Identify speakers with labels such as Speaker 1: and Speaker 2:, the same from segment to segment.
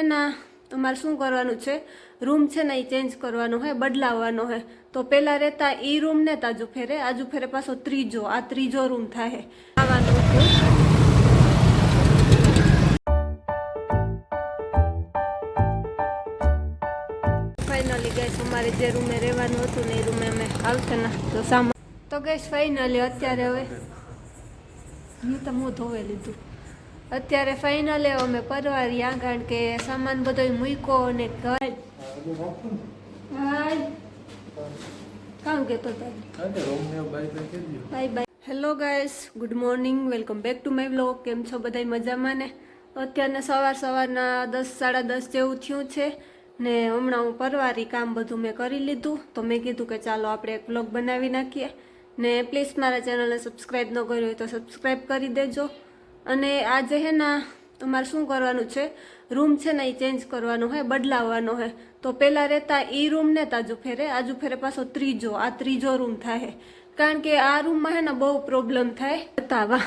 Speaker 1: હે ને તમારે શું કરવાનું છે? રૂમ છે ને એ ચેન્જ કરવાનો હોય, બદલાવવાનો હોય. તો પહેલાં રહેતા એ રૂમ ને તાજુ ફેરે, આજુ ફેરે પાછો ત્રીજો, આ ત્રીજો રૂમ થાય આવવાનું ફાઇનલી ગઈશ અમારે જે રૂમે રહેવાનું હતું ને એ રૂમે અમે આવશે ને તો સામાન તો ગઈશ ફાઇનલી અત્યારે હવે હું તો મોં ધોવે લીધું. અત્યારે ફાઇનલે અમે પરવાર્યા કારણ કે સામાન બધો મૂકો અને ઘર કામ કહેતો bye bye hello guys good morning welcome back to my blog કેમ છો બધા મજામાં ને? અત્યારના સવાર સવારના દસ, સાડા દસ જેવું થયું છે ને હમણાં હું પરવારી કામ બધું મેં કરી લીધું. તો મેં કીધું કે ચાલો આપણે એક બ્લોગ બનાવી નાખીએ. ને પ્લીઝ મારા ચેનલને સબસ્ક્રાઈબ ન કર્યું હોય તો સબસ્ક્રાઈબ કરી દેજો. અને આજે હે ને તમારે શું કરવાનું છે? રૂમ છે ને એ ચેન્જ કરવાનો હોય બદલાવવાનો હોય તો પહેલાં રહેતા એ રૂમ ને તાજુ ફેરે, આજુ ફેરે પાછો ત્રીજો, આ ત્રીજો રૂમ થાય કારણ કે આ રૂમમાં હે ને બહુ પ્રોબ્લેમ થાય. બતાવા.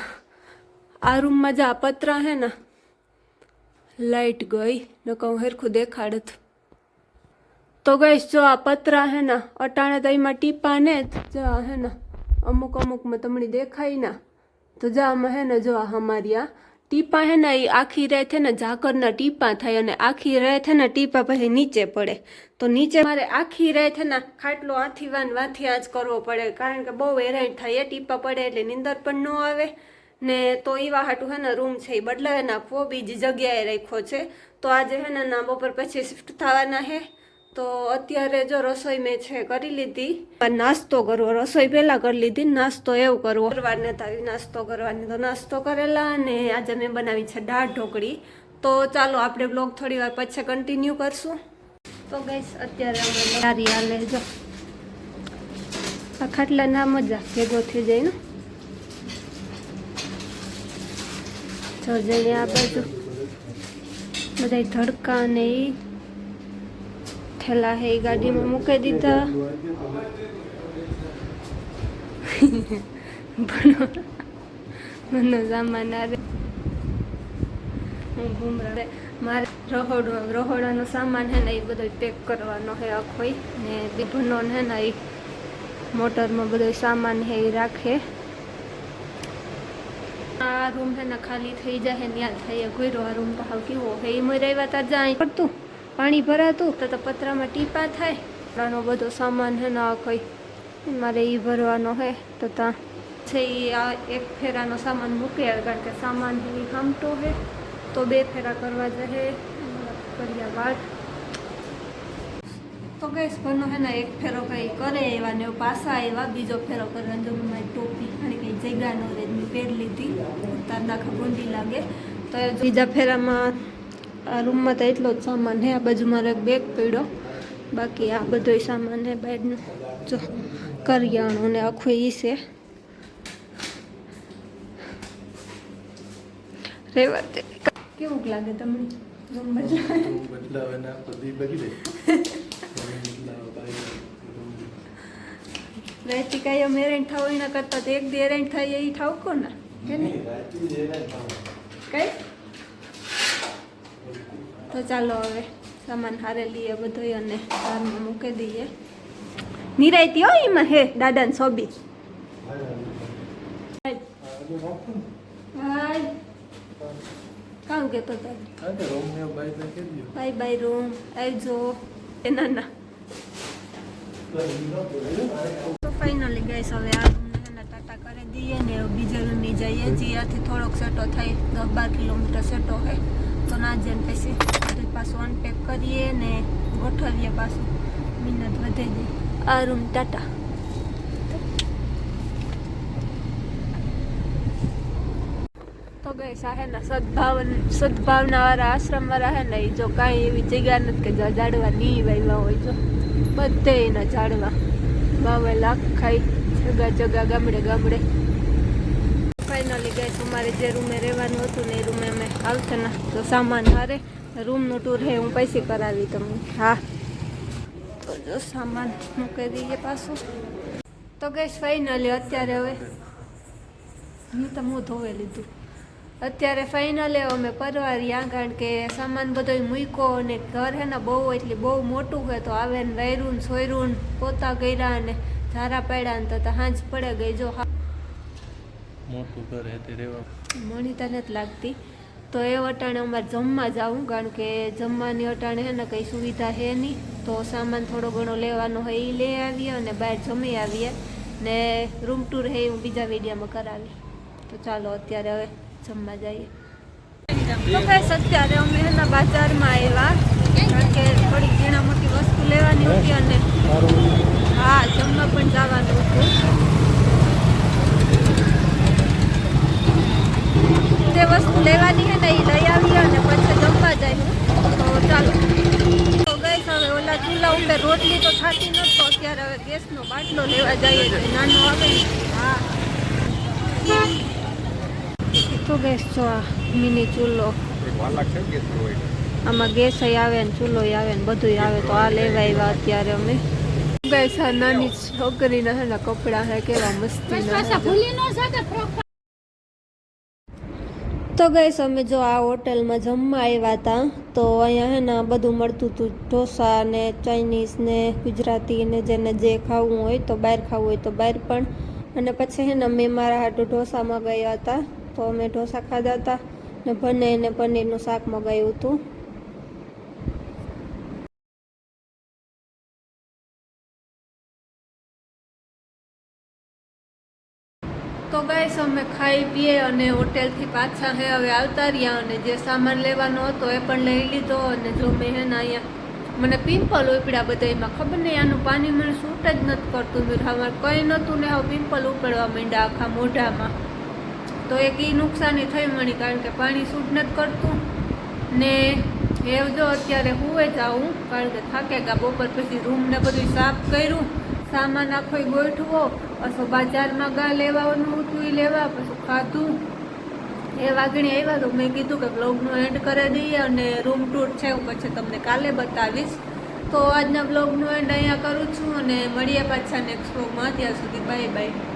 Speaker 1: આ રૂમમાં જે આ પતરા હે ને લાઇટ ગઈ. ન કહું, હેરખું દેખાડત તો ગઈશ જો આ પતરા હે ને, અટાણે તો એમાં ટીપા ને જ. હે ને, અમુક અમુકમાં તમને દેખાય ના. તો જા આમાં હે ને જો આ અમારી આ ટીપા હે ને એ આખી રહે છે ને ઝાકરના ટીપા થાય અને આખી રહે છે ને ટીપા પછી નીચે પડે. તો નીચે મારે આખી રહે છે ને ખાટલો આથી વાન વાથી આજ કરવો પડે. કારણ કે બહુ હેરાન થાય. ટીપા પડે એટલે નીંદર પણ ન આવે. ને તો એવા હાટું હે ને રૂમ છે એ બદલાવી નાખવો બીજી જગ્યાએ રાખ્યો છે. તો આજે હે ને ના બપોર પછી શિફ્ટ થવાના હે. તો અત્યારે જો રસોઈ મેં છે કરી લીધી. નાસ્તો કરવો રસોઈ પહેલાં કરી લીધી, નાસ્તો એવું કરવો કરવાને તારી નાસ્તો કરવાની, તો નાસ્તો કરેલા અને આજે મેં બનાવી છે દાળ ઢોકળી. તો ચાલો આપણે બ્લોગ થોડી વાર પછી કન્ટિન્યુ કરશું. તો ગઈશ અત્યારે અમે સારી હાલે જો. આ ખાટલા ના મજા ભેગો થઈ જાય ને. જો જઈએ આ બાજુ. બધા ધડકા ને ઈ. થેલા હે ગાડીમાં મૂકી દીધા. મને સામાન આવે. હું ઘૂમરા મારે રહોડો, રહોડાનો સામાન હે ને એ બધો પેક કરવાનો હે આખો ને બીભનો હે ને એ મોટરમાં બધો સામાન હે એ રાખે. આ રૂમ હે ને ખાલી થઈ જાય ત્યાં થઈ ગયો આ રૂમ તો હાવ કેવો હે. એ રહેવા તાર જાય. પડતું પાણી ભરાતું તો તો પતરામાં ટીપા થાય. આનો બધો સામાન હે ને આ કોઈ. મારે એ ભરવાનો હે તો ત્યાં છે એ આ એક ફેરાનો સામાન મૂકી કારણ કે સામાન એ હામટો હે. તો બે ફેરા કરવા જશે કર્યા વાળ. તો ગેસ ભરનો હે ને એક ફેરો કંઈ કરે એવા ને પાછા એવા, બીજો ફેરો કરવાનો જો મારી ટોપી અને કંઈ જગ્યા નો રે પહેરી લીધી. તાર દાખા ગોંડી લાગે. તો બીજા ફેરામાં આ રૂમમાં તો એટલો જ સામાન હે આ બાજુ મારે એક બેગ પડ્યો. બાકી આ બધો સામાન હે બેડનું જો કરિયાણું ને આખું ઈ છે. રેવા કેવું લાગે તમને? રૂમ બદલાવે કાંઈ અમે એરેન્ટ થાવ એના કરતાં તો એક દે એરેન્ટ થાય એ ઠાવ કોને હે ને કઈ તો ચાલો હવે સામાન હારે લઈએ બધો અને કારમાં મૂકી દઈએ. નિરાયતી હોય એમાં, હે, દાદાને સોબી હાય. કામ તારે? બાય બાય રૂમ આવજો એ ના ના ફાઇનલી ગઈશ હવે આ ટાટા કરી દઈએ ને બીજા રૂમની જઈએ જ્યાંથી થોડોક સેટો થાય, દસ બાર કિલોમીટર સેટો હોય તો ના જઈને પછી બધું પાછું અનપેક કરીએ ને ગોઠવીએ પાછું. મિનત વધે જાય આ રૂમ ટાટા. તો ગઈ સાહે ને સદભાવ સદભાવના વાળા આશ્રમ વાળા હે ને જો કાંઈ એવી જગ્યા નથી કે જો ઝાડવા ની વાવ્યા હોય જો. બધે એના ઝાડવા. વાવેલા આખાઈ જગા જગા ગામડે ગામડે. ફાઇનલી ગઈ અમારે જે રૂમે રહેવાનું હતું ને એ રૂમે અમે આવશે ને, તો સામાન હારે, રૂમનું ટૂર હે, હું પૈસી કરાવી તમને. હા. તો જો સામાન મૂકી દઈએ પાછું. તો ગઈશ ફાઇનલી અત્યારે હવે, હું તો હું ધોવે લીધું. અત્યારે ફાઇનલે અમે પરવાર્યા કારણ કે સામાન બધો મૂક્યો અને ઘર હે ને બહુ, એટલે બહુ મોટું છે તો આવે ને ને સોયરું પોતા કર્યા ને ધારા પડ્યા ને તો હાંજ પડે ગઈ. જો હા
Speaker 2: મોટું ઘર હે તે રહેવા.
Speaker 1: મણી તને જ લાગતી. તો એ અટાણે અમારે જમવા જવું કારણ કે જમવાની અટાણે હે ને કંઈ સુવિધા છે નહીં. તો સામાન થોડો ઘણો લેવાનો હોય એ લઈ આવીએ અને બહાર જમી આવીએ. ને રૂમ ટૂર હે હું બીજા વિડીયોમાં કરાવી તો ચાલો અત્યારે હવે જમવા જઈએ. તો કઈશ અત્યારે અમે એના બજારમાં આવ્યા કારણ કે થોડીક ઘણા મોટી વસ્તુ લેવાની હતી અને હા જમવા પણ જવાનું હતું જે વસ્તુ લેવાની છે ને એ લઈ આવીએ અને પછી જમવા જાય તો ચાલો. તો ગઈ હવે ઓલા ચૂલા ઉપર રોટલી તો થતી નથી, તો અત્યારે હવે ગેસનો બાટલો લેવા જઈએ નાનો આવે હા. તો ગેસ જો આ મિની ચૂલો. આમાં ગેસ આવે ને ચૂલો આવે ને બધું આવે તો આ લેવા આવ્યા અત્યારે અમે. આ નાની છોકરીના કપડા છે, કેવા મસ્તી તો ગઈ અમે જો આ હોટલમાં જમવા આવ્યા હતા તો અહીંયા હે ને બધું મળતું હતું ઢોસા ને ચાઇનીઝ ને ગુજરાતી ને જેને જે ખાવું હોય તો બહાર ખાવું હોય તો બહાર પણ. અને પછી હે ને મેં મારા હાટું ઢોસામાં ગયા હતા, તો અમે ઢોસા ખાધા હતા ને બને ને પનીરનું શાક મગાવ્યું હતું. અમે ખાઈ પીએ અને હોટેલથી પાછા હે હવે આવતા રહ્યા અને જે સામાન લેવાનો હતો એ પણ લઈ લીધો અને જો મેં હે અહીંયા મને પિમ્પલ ઉપડ્યા બધા, એમાં ખબર નહીં, આનું પાણી મને શૂટ જ નથી કરતું. મેં કંઈ નહોતું ને હવે પિમ્પલ ઉપડવા માંડ્યા આખા મોઢામાં. તો એક એ નુકસાની થઈ મળી કારણ કે પાણી સૂટ નથી કરતું. ને એ જો અત્યારે જ આવું કારણ કે થાકે ગયા બપોર પછી રૂમ ને બધું સાફ કર્યું. સામાન આખો ગોઠવો પાછું બજારમાં ગા લેવાનું હતું એ લેવા, પછી ખાધું. એ વાગણી આવ્યા તો મેં કીધું કે બ્લોગનું એન્ડ કરી દઈએ અને રૂમ ટૂર છે હું પછી તમને કાલે બતાવીશ. તો આજના બ્લોગનું એન્ડ અહીંયા કરું છું અને મળીએ પાછા નેક્સ્ટ બ્લોગમાં ત્યાં સુધી બાય બાય